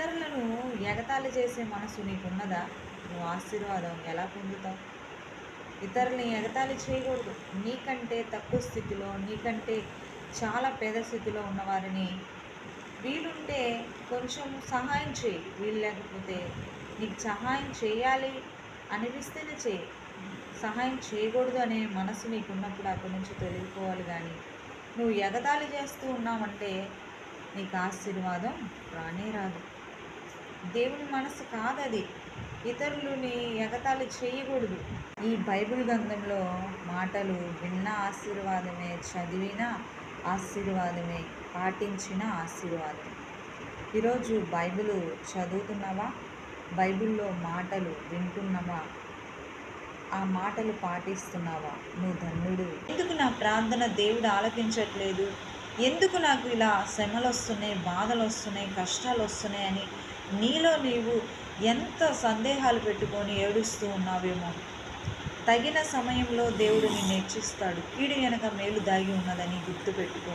ఇతరులను ఎగతాళి చేసే మనసు నీకున్నదా? నువ్వు ఆశీర్వాదం ఎలా పొందుతావు? ఇతరులని ఎగతాళి చేయకూడదు. నీకంటే తక్కువ స్థితిలో నీకంటే చాలా పేద స్థితిలో ఉన్నవారిని వీలుంటే కొంచెం సహాయం చేయి. వీలు లేకపోతే నీకు సహాయం చేయాలి అనిపిస్తేనే చేయి. సహాయం చేయకూడదు అనే మనసు నీకున్నప్పుడు అక్కడి నుంచి తొలగిపోవాలి కానీ నువ్వు ఎగతాళి చేస్తూ ఉన్నావంటే నీకు ఆశీర్వాదం రానే రాదు. దేవుని మనసు కాదది. ఇతరులని ఎగతాళి చేయకూడదు. ఈ బైబిల్ గ్రంథంలో మాటలు విన్న ఆశీర్వాదమే చదివిన ఆశీర్వాదమే పాటించిన ఆశీర్వాదం. ఈరోజు బైబిల్ చదువుతున్నావా? బైబిల్లో మాటలు వింటున్నావా? ఆ మాటలు పాటిస్తున్నావా? నువ్వు ధన్యుడు. ఎందుకు నా ప్రార్థన దేవుడు ఆలకించట్లేదు? ఎందుకు నాకు ఇలా శ్రమలు వస్తున్నాయి బాధలు వస్తున్నాయి కష్టాలు వస్తున్నాయి అని నీలో నీవు ఎంత సందేహాలు పెట్టుకొని ఏడుస్తూ ఉన్నావేమో. తగిన సమయంలో దేవుడు నిన్ను హెచ్చిస్తాడు. కీడు వెనక మేలు దాగి ఉన్నదని గుర్తుపెట్టుకో.